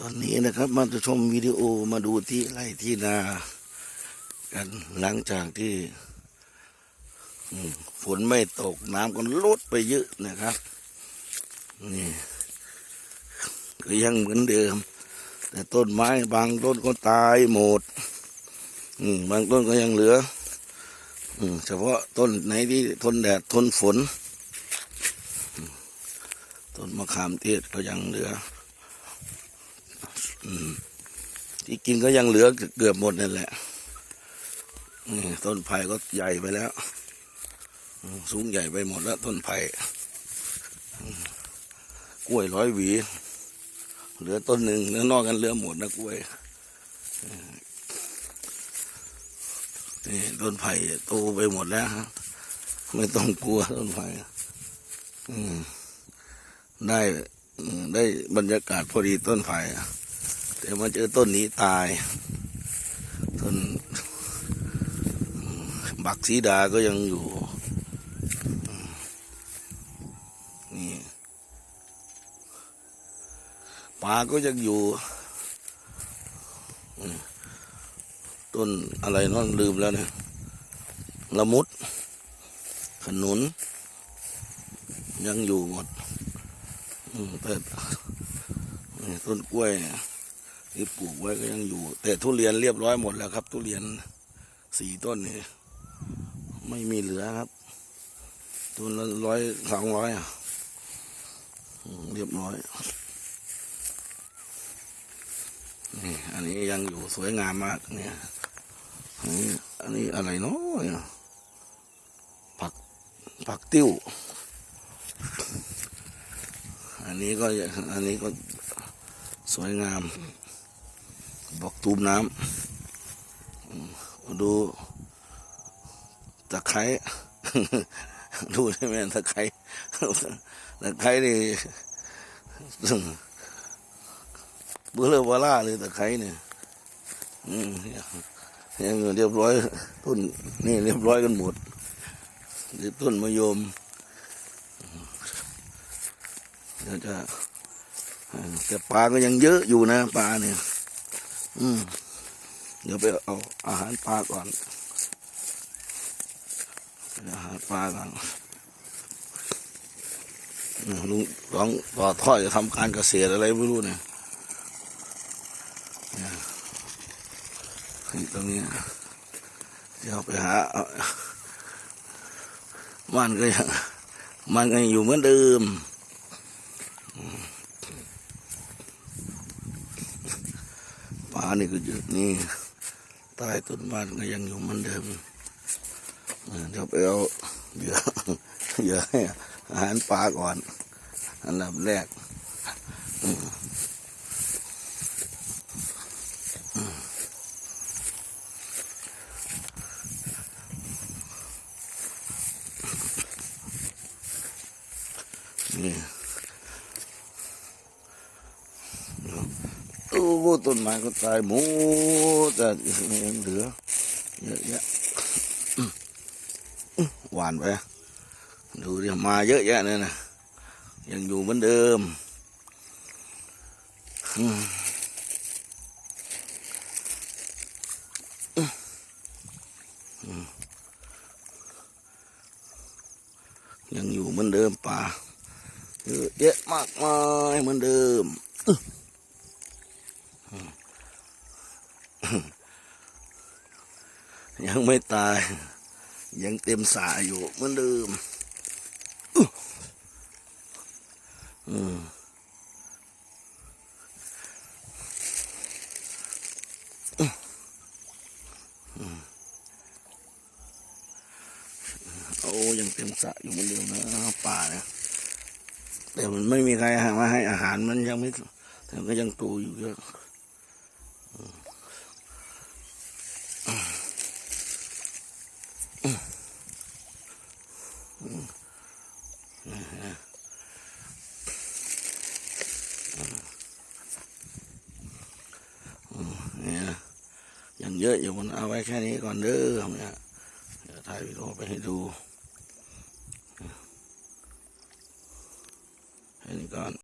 ตอนนี้นะครับมาชมวิดีโอมาดูที่ไร่ที่นา กันหลังจากที่ฝนไม่ตกน้ำก็ลดไปเยอะนะครับนี่ก็ยังเหมือนเดิม แต่ต้นไม้บางต้นก็ตายหมดบางต้นก็ยังเหลือเฉพาะต้นไหนที่ทนแดดทนฝน ต้นมะขามเทศก็ยังเหลือ ที่กินก็ยังเหลือเกือบหมดนั่นแหละนี่ต้นไผ่ก็ใหญ่ไปแล้ว สูงใหญ่ไปหมดแล้ว ต้นไผ่กล้วยร้อยหวี เหลือต้นหนึ่งแล้วนอกกันเหลือหมดนะกล้วยนี่ต้นไผ่โตไปหมดแล้วฮะไม่ต้องกลัวต้นไผ่ได้ได้บรรยากาศพอดีต้นไผ่ แต่มาเจอต้นนี้ตาย ต้น บักสีดาก็ยังอยู่ นี่ปลาก็ยังอยู่ ต้นอะไรนั่นลืมแล้วเนี่ยละมุด ขนุน ยังอยู่หมด อืมแต่นี่ต้นกล้วยเนี่ย ที่ปลูกไว้ก็ยังอยู่ แต่ทุเรียนเรียบร้อยหมดแล้วครับ ทุเรียนสี่ต้นนี่ไม่มีเหลือครับต้นละร้อยสองร้อยอะเรียบร้อยนี่อันนี้ยังอยู่สวยงามมากเนี่ยอันนี้อันนี้อะไรเนาะเนี่ยผักผักติ้ว อันนี้ก็อันนี้ก็สวยงาม บอกตูมน้ำดูตะไคร้ดูใช่ไหมตะไคร้ตะไคร้นี่เบลอเบล่าเลยตะไคร้เนี่ยอืมยังเรียบร้อยต้นนี่เรียบร้อยกันหมดเดี๋ยวต้นมะยมเดี๋ยวจะแต่ปลาก็ยังเยอะอยู่นะปลาเนี่ย อืม เดี๋ยวไปเอาอาหารปลาก่อนอาหารปลาก่อนลุงลองต่อท่อจะทำการเกษตรอะไรไม่รู้เนี่ยเนี่ยอยู่ตรงนี้เดี๋ยวไปหาเอามันก็ยังมันก็ยังอยู่เหมือนเดิม ป่า นี่ก็อยู่นี่ใต้ต้นไม้ก็ยังอยู่เหมือนเดิมเดี๋ยวไปเอาเหยื่อเหยื่อให้อาหารปลาก่อน อันดับแรกนี่ โอ้โห ต้นไม้ก็ตายหมดแต่ยังเหลือเยอะแยะหวานไปดูดิมาเยอะแยะเลยนะยังอยู่เหมือนเดิมอืมอืมอืมยังอยู่เหมือนเดิมป่าเยอะแยะมากมายเหมือนเดิม ยังไม่ตาย ยังเต็มสาอยู่เหมือนเดิมอื้ออืมอื้ออืมโอ้ยังเต็มสะอยู่เหมือนเดิมนะป่าเนี่ยแต่มันไม่มีใครหามาให้อาหารมันยังไม่แต่มันก็ยังโตอยู่เยอะ เนี่ยยังเยอะอยู่มันเอาไว้แค่นี้ก่อนเด้อเนี่ยเดี๋ยวถ่ายวิดีโอไปให้ดูให้นี่ก่อน